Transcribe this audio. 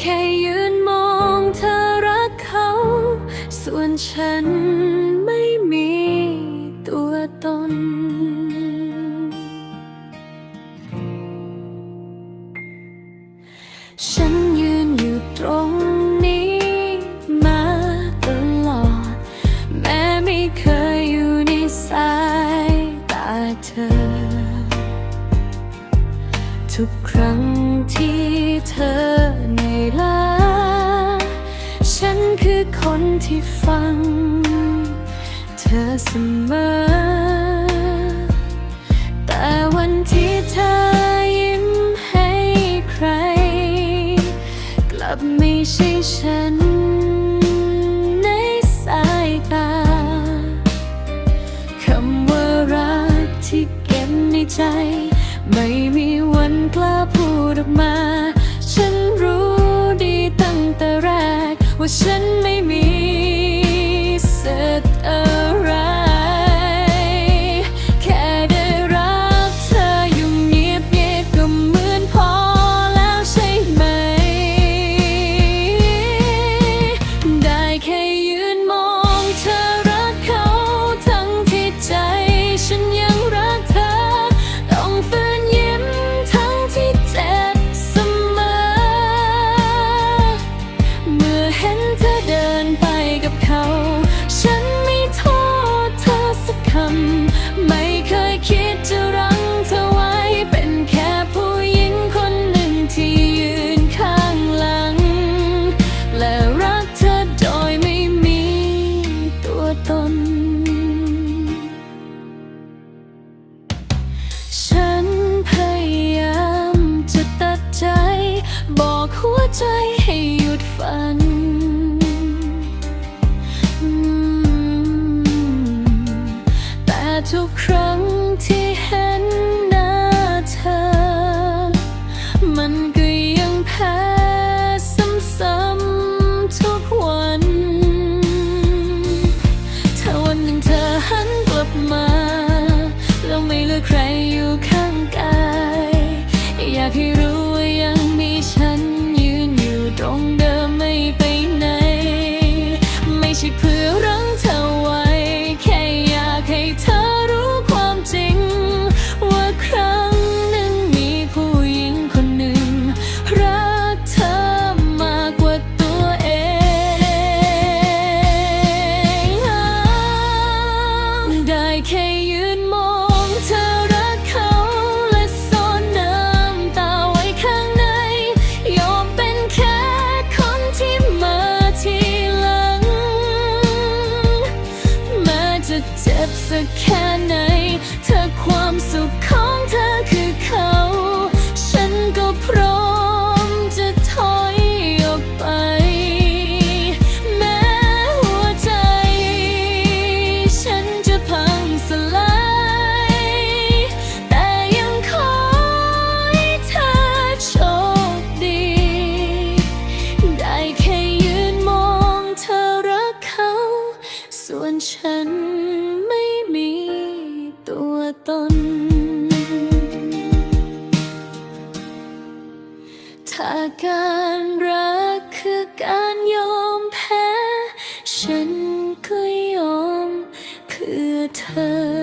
แค่ยืนมองเธอรักเขา ส่วนฉันไม่มีตัวตน ฉันยืนอยู่ตรงนี้มาตลอด แม้ไม่เคยอยู่ในสายตาเธอ ทุกครั้งที่เธอ คนที่ฟัง เธอเสมอ แต่วันที่เธอยิ้มให้ใคร กลับไม่ใช่ฉัน ในสายตาคำว่ารักที่เก็บในใจ ไม่มีวันกล้าพูดออกมา ฉันไม่มี ฉันพยายามจะตัดใจ บอกหัวใจให้หยุดฝัน แต่ทุกครั้ง เจ็บสักแค่ไหน เธอความสุขของเธอคือเขา การรักคือการยอมแพ้ ฉันก็ยอมเพื่อเธอ